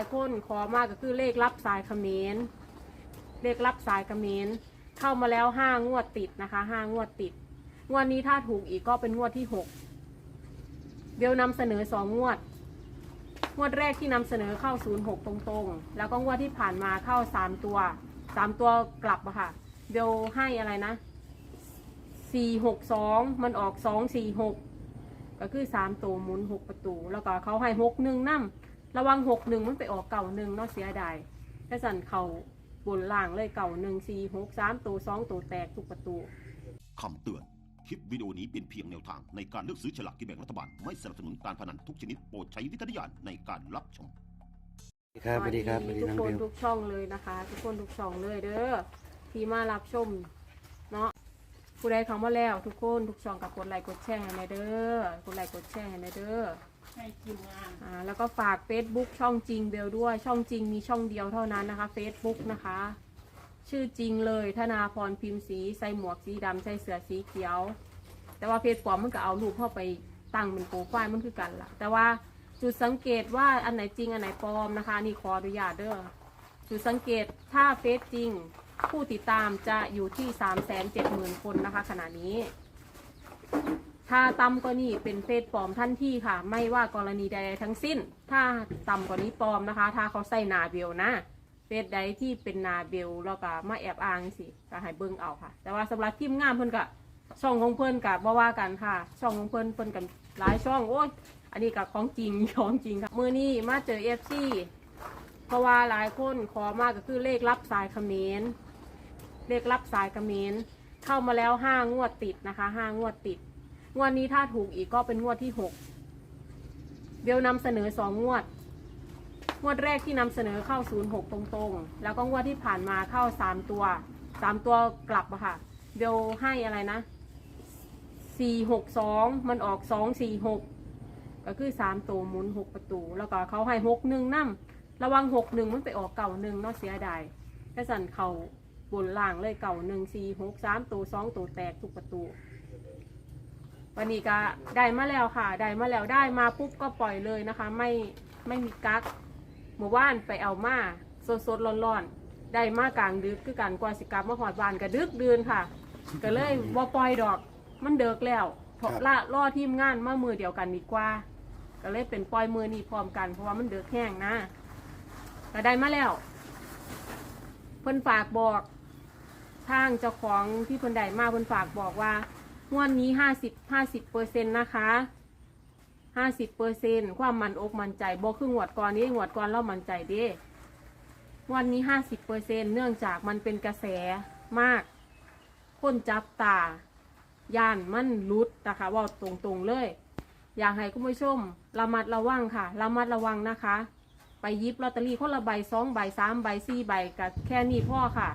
ายคนขอมากก็คือเลขรับสายเขมรเลขรับสายเขมรเข้ามาแล้วห้างวดติดนะคะห้างวดติด งวดนี้ถ้าถูกอีกก็เป็นงวดที่หกเบลนำเสนอสองงวด งวดแรกที่นำเสนอเข้าศูนย์หกตรงๆ แล้วก็งวดที่ผ่านมาเข้าสามตัวสามตัวกลับอะค่ะ เบลให้อะไรนะสี่หกสองมันออกสองสี่หกก็คือสามตัวหมุนหกประตู แล้วก็เขาให้หกหนึ่งนั่ ระวังหกหนึ่งมันไปออกเก่าหนึ่งเนาะเสียดายแต่สันเขาบนล่างเลยเก่าหนึ่งสี่หกสามตัวสองตัวแตกทุกประตู คำเตือน คลิปวิดีโอนี้เป็นเพียงแนวทางในการเลือกซื้อฉลากกินแบ่งรัฐบาล ไม่สนับสนุนการพนันทุกชนิดโปรดใช้วิจารณญาณในการรับชมสวัสดีครับสวัสดีครับสวัสดีทุกน้องคเบนลทุกช่องเลยนะคะ ทุกคนทุกช่องเลยเด้อที่มารับชมเนาะผู้ใดเข้ามาแล้ว ทุกคนทุกช่องกับกดไลค์กดแชร์ให้ในเด้อกดไลค์กดแชร์ให้ในเด้อ ให้ทีมงานอ่าแล้วก็ฝาก Facebook ช่องจริงเบลด้วย ช่องจริงมีช่องเดียวเท่านั้นนะคะ Facebook นะคะ ชื่อจริงเลยธนาพรพิมพ์สีใส่หมวกสีดำใส่เสื้อสีเขียว แต่ว่าเพจปลอมมันก็เอารูปเข้าไปตั้งเป็นโปรไฟล์มันคือกันล่ะ แต่ว่าจุดสังเกตว่าอันไหนจริงอันไหนปลอมนะคะนนี่ขออนุญาตเด้อจุดสังเกตถ้าเฟซจริง ผู้ติดตามจะอยู่ที่ 3 7 0 0 0 0 คนนะคะขณะนี้ ถ้าต่ำกว่านี้เป็นเฟซปลอมทันทีค่ะ ไม่ว่ากรณีใดๆทั้งสิ้น ถ้าต่ำกว่านี้ปลอมนะคะ ถ้าเขาใส่นาเบลนะเฟซใดที่เป็นนาเบลแล้วก็มาแอบอ้างสิก็ให้เบิ่งเอาค่ะ แต่ว่าสำหรับทีมงานเพิ่อนก็ช่องของเพิ่อนกับว่าว่ากันค่ะ ช่องของเพิ่อนเพิ่อนกันหลายช่องโอ้ยอันนี้กับของจริงของจริงค่ะมือนี้มาเจอเอฟซีเพราะว่าหลายคนขอมากก็คือเลขรับสายเขมรเลขรับสายเขมรเข้ามาแล้วห้างวดติดนะคะห้างวดติด งวดนี้ถ้าถูกอีกก็เป็นงวดที่หกเบลนำเสนอสองงวด งวดแรกที่นำเสนอเข้าศูนย์หกตรงๆ แล้วก็งวดที่ผ่านมาเข้าสามตัวสามตัวกลับอะค่ะ เบลให้อะไรนะสี่หกสองมันออกสองสี่หกก็คือสามตัวหมุนหกประตู แล้วก็เขาให้หกหนึ่งนั่มระวังหกหนึ่งมันไปออกเก่าหนึ่งเนาะเสียดายแต่สันเขาบนล่างเลยเก่าหนึ่งสี่หกสามตัวสองตัวแตกทุกประตู วันนี้ก็ได้มาแล้วค่ะ ได้มาแล้วได้มาปุ๊บก็ปล่อยเลยนะคะ ไม่ไม่มีกักหมู่บ้านไปเอามาสดสดๆร้อนๆได้มากลางดึกคือกันกว่าสิกลับมาหอดบ้านก็ดึกเดือนค่ะ ก็เลยบ่ปล่อยดอก มันเดิกแล้วเพราะละล่อทีมงานมามือเดียวกันดีกว่า ก็เลยเป็นปล่อยมือนี่พร้อมกันเพราะว่ามันเดือกแห้งนะก็ได้มาแล้วเพิ่นฝากบอกทางเจ้าของที่เพิ่นได้มาเพิ่นฝากบอกว่า งวดนี้ห้าสิบห้าสิบเปอร์เซ็นต์นะคะห้าสิบเปอร์เซ็นต์ความมันอกมันใจบอกคืองวดก่อนนี้งวดก่อนเรามันใจเด้งวันนี้ห้าสิบเปอร์เซ็นต์เนื่องจากมันเป็นกระแสมาก คนจับตาย่านมันรุดนะคะว่าตรงๆเลย อยากให้คุณผู้ชมระมัดระวังค่ะระมัดระวังนะคะ ไปยิบลอตเตอรี่คนละใบสองใบสามใบสี่ใบกับแค่นี้พ่อค่ะ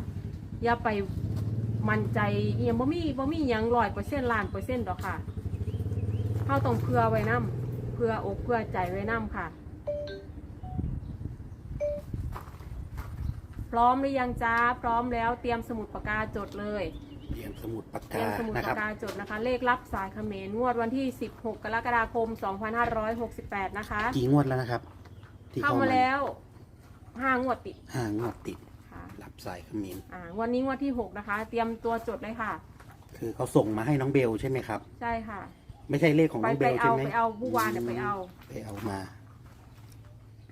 อย่าไป มั่นใจเอียงบ่มีบ่มีหยังร้อยเปอร์เซ็นต์ล้านเปอร์เซ็นต์ดอกค่ะเขาต้องเพื่อไว้นํเพื่ออกเพื่อใจไว้นํค่ะ พร้อมหรือยังจ้าพร้อมแล้วเตรียมสมุดปากกาจดเลยเตรียมสมุดปากเตรียกามสมุดนะคปารับ กกาจดนะคะ เลขรับสายเขมรงวดวันที่ 16 กรกฎาคม 2568 นะคะ กี่งวดแล้วนะครับที่เข้ามาแล้วห้างวดติด ห้างวดติด ค่ะรับสายเขมิ้นอ่าวันนี้งวดที่6นะคะ เตรียมตัวจดเลยค่ะ คือเขาส่งมาให้น้องเบลใช่ไหมครับ ใช่ค่ะ ไม่ใช่เลขของไปน้องเบไปลใช่เอาไหมไปเอาบุวานเนี่ยไปเอา ไปเอามา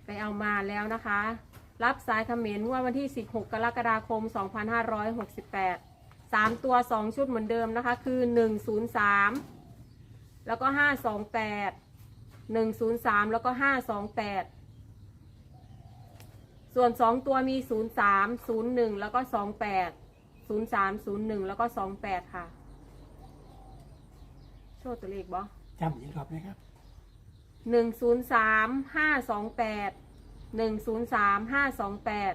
ไปเอามาแล้วนะคะ รับสายเขมรงวดวันที่ 16 กรกฎาคม 2568 3 ตัว 2 ชุดเหมือนเดิมนะคะ คือ 103 แล้วก็ 528 103 แล้วก็ 528 ส่วน2ตัวมี03 01แล้วก็28 03 01แล้วก็28ค่ะ โชว์ตัวเลขบ่จำอีกรอบนะครับหนึ่งศูนย์สามห้าสองแปดหนึ่งศูนย์สามห้าสองแปด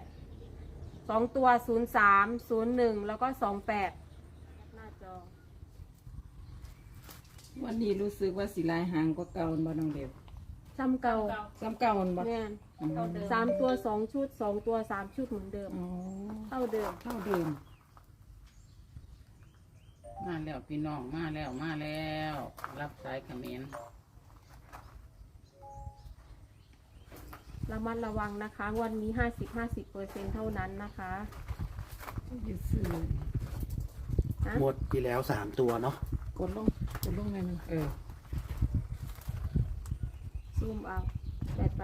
สองตัวศูนย์สามศูนย์หนึ่งแล้วก็สองแปดหน้าจอวันนี้รู้สึกว่าสีลายหางก็เก่าบ่น้องเบล จำเก่าซ้ำเก่าบ่แม่นอืมสามตัวสองชุดสองตัวสามชุดเหมือนเดิม อ๋อเท่าเดิม เท่าเดิมมาแล้วพี่น้องมาแล้วมาแล้ว รับสายเขมรระมัดระวังนะคะงวันนี้ห้าสิบห้าสิบเปอร์เซ็นเท่านั้นนะคะยืดซื้อนะงวดที่แล้วสามตัวเนาะกดลงกดลงไงนึงเออซูม เอาได้ไป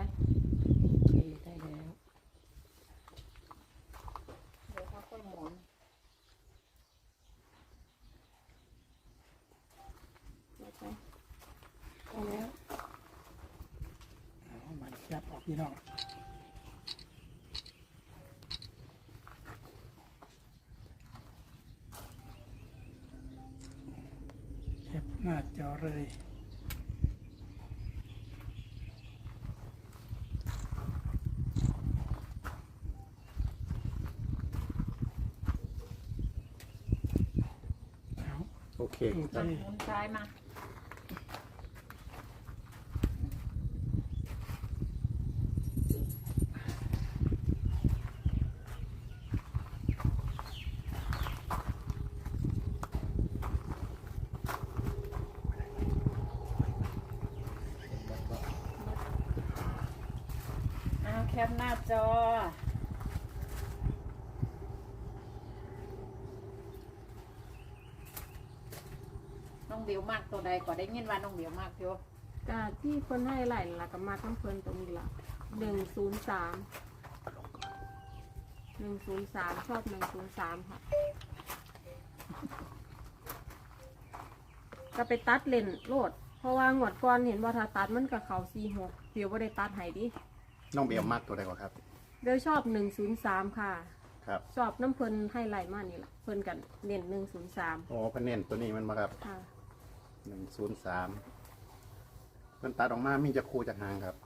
โอเคได้แล้วเดี๋ยวค่อยๆหมุนได้ไปได้แล้วเอามันแคบออกพี่น้องแคบหน้าจอเลย เอา โอ เคโอเคหมุนซ้ายมาเอาแคปหน้าจอ น้องเดียวมากตัวใดก็ได้ยินว่าน้องเดียวมากอยู่ก็ที่คนให้ไหลายละกับมาต้องเพิ่นตรงนี้ละหนึ่งศูนย์สามหนึ่งศูนย์สามชอบหนึ่งศูนย์สามค่ะ ก็ไปตัดเลนโลด เพราะว่างวดก่อนเห็นว่าถ้าตัดมันกับเขาสี่หกเดี๋ยวว่าได้ตัดให้ดิน้องเบลมากตัวใดกว่าครับเดี๋ยวชอบหนึ่งศูนย์สามค่ะ ครับชอบน้ำเพิ่นให้ไหลายมากนี่แหละเพิ่นกันเน้นหนึ่งศูนย์สามโอ้เพันเน้นตัวนี้มันมาครับค่ะ หนึ่งศูนย์สามมันตัดออกมามีจะคูจากหางครับ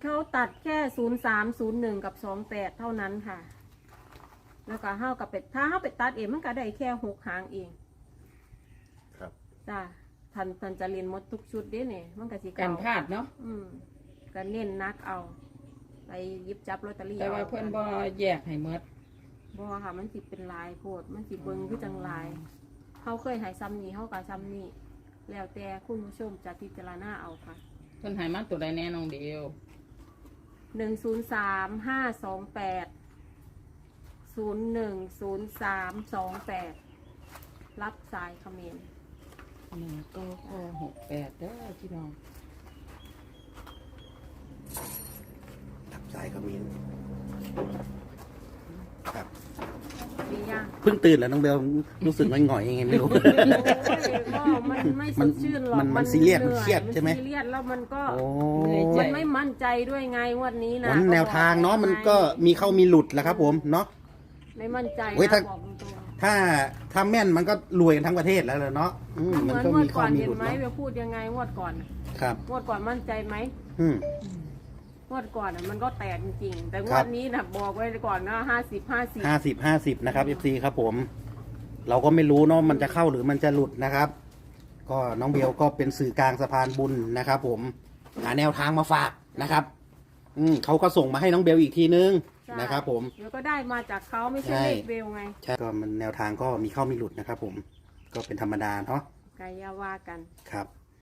เขาตัดแค่ศูนย์สามศูนย์หนึ่งกับสองแปดเท่านั้นค่ะ แล้วก็ห้ากับเป็ดถ้าห้าเป็ดตัดเองมันก็ได้แค่หกหางเองครับ จ้าทันทันจะเรียนหมดทุกชุดเด้เนี่ยมันก็สิกัเก่านพลาดเนาะอืมก็เน้นนักเอา ไปหยิบจับลอตเตอรี่แต่ว่าอาเพื่อนบ่แยกให้เมดบ่ค่ะ มันสิเป็นลายโพดมันสิเบิ่งคือจังลาย เขาเคยใหายซ้ำนี้เขาก็ซ้ำนี้แล้วแต่คุณผู้ชมจะพิจารณาเอาค่ะเพื่อนใหายมาตัวใดแน่น้องเดียวหนึ่งศูนย์สามห้าสองแปดศูนย์หนึ่งศูนย์สามสองแปดรับสายคอมเขมนต์หนึ่งเก้าเก้าหกแปดเด้อพี่น้องทับสายขมิ้นครับ ดีย่างเพิ่งตื่นแล้วน้องเบลรู้สึกหงอยๆยังไงไม่รู้โอ้ยก็มันไม่สดชื่นหรอกมันมันซีเรียสมันหเครียดใช่ไหม นซีเรียสแล้วมันก็โอ้มันไม่มั่นใจด้วยไงงวันนี้นะวันแนวทางเนาะมันก็มีเข้ามีหลุดแหละครับ ผมเนาะ ไม่มั่นใจเฮ้ยนะถ้า บอกตรงถ้าถ้าแม่นมันก็รวยกันทั้งประเทศแล้วเลยเนาะอืมๆเหมัมืนอนก็งวมีดเข้าก่อนมีเห็หนลุดไหมเนาะเวลพูดยังไงงวดก่อนครับ งวดก่อนมั่นใจไหมอืมง วดก่อนน่ะมันก็แตกจริงๆแต่งครัวบดนี้นะบอกไว้ก่อนนะห้าสิบห้าสิบห้าสิบห้าสิบนะครับ FC ครับผม เราก็ไม่รู้เนาะมันจะเข้าหรือมันจะหลุดนะครับ ก็น้องเบลก็เป็นสื่อกลางสะพานบุญนะครับ ผมหาแนวทางมาฝากนะครับ อืมเขาก็ส่งมาให้น้องเบลอีกทีนึงนะครับ ผมเดี๋ยวก็ได้มาจากเขาไม่ใช่ใช่เลขเบลไงใช่ก็มันแนวทางก็มีเข้ามีหลุดนะครับ ผมก็เป็นธรรมดาเนาะกายาว่ากันครับ